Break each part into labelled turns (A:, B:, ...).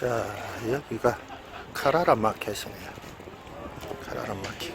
A: 자, 여기가 카라라 마켓이네요. 카라라 마켓.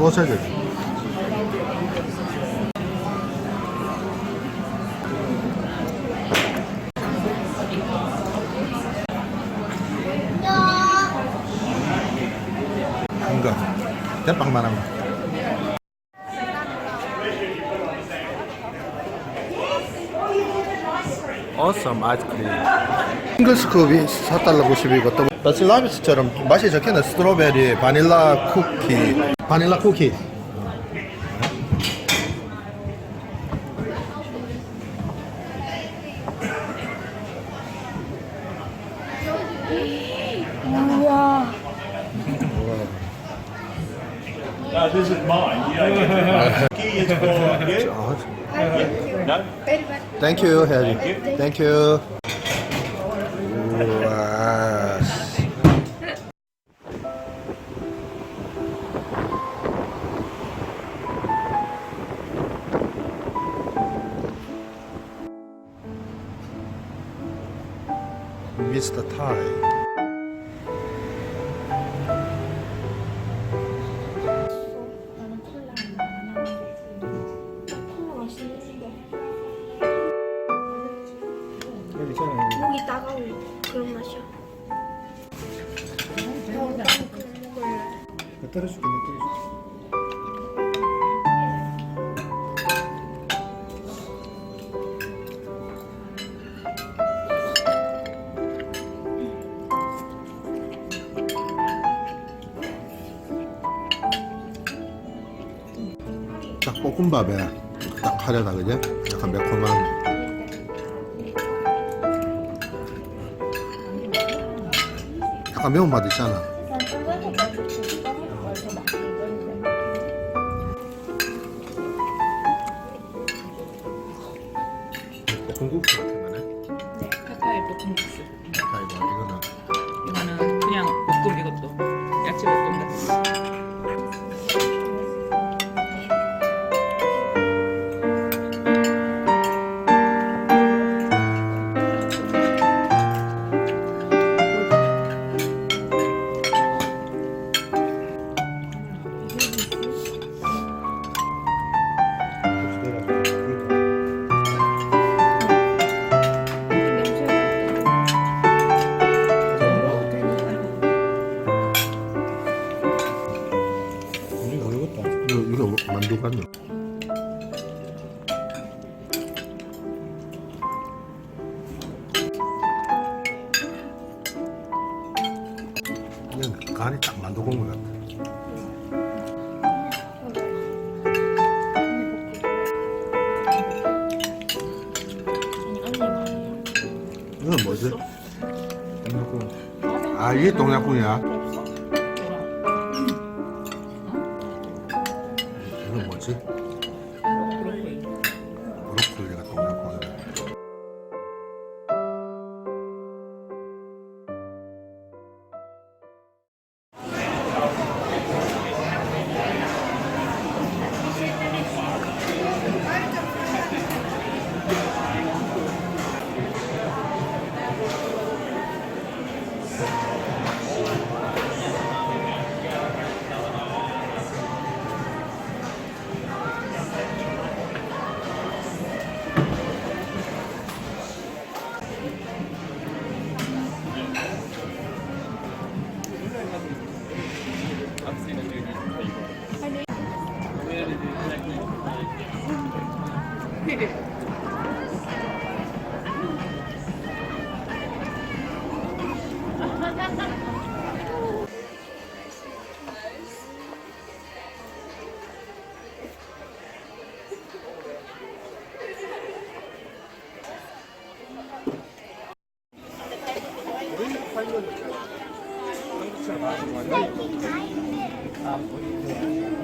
A: 소세지. 이거 대빵만 하면. Awesome 아이스크림 싱글스컵이 4달러 90이고 또 바실라비스처럼 맛이 적혀있는 스트로베리 바닐라 쿠키 Vanilla
B: cookie. Wow.
C: No, this is mine. You you.
A: Thank you, Harry. Thank you.
B: Thank you. Uh, 맛있는데.
A: 여기 있잖아.
B: 목이 따가운 그런 맛이야. 어, 나는 그거 먹을래.
A: 떨어줄게, 떨 볶음밥에 딱 하려다 그지? 약간 매콤한 약간 매운맛 있잖아
B: 난 빨간색 맛있고 까만 맛이 맛있는데.
A: 볶음국 같은 거네
D: 네, 카타이 볶음국수.
A: 아이고 이거는
D: 이거는 그냥 볶음 이것도
A: 이거 만두 같네 간이 딱 만두 국물 같아. 이건 뭐지? 아 이게 동양꿍이야 이
D: Ah, foi.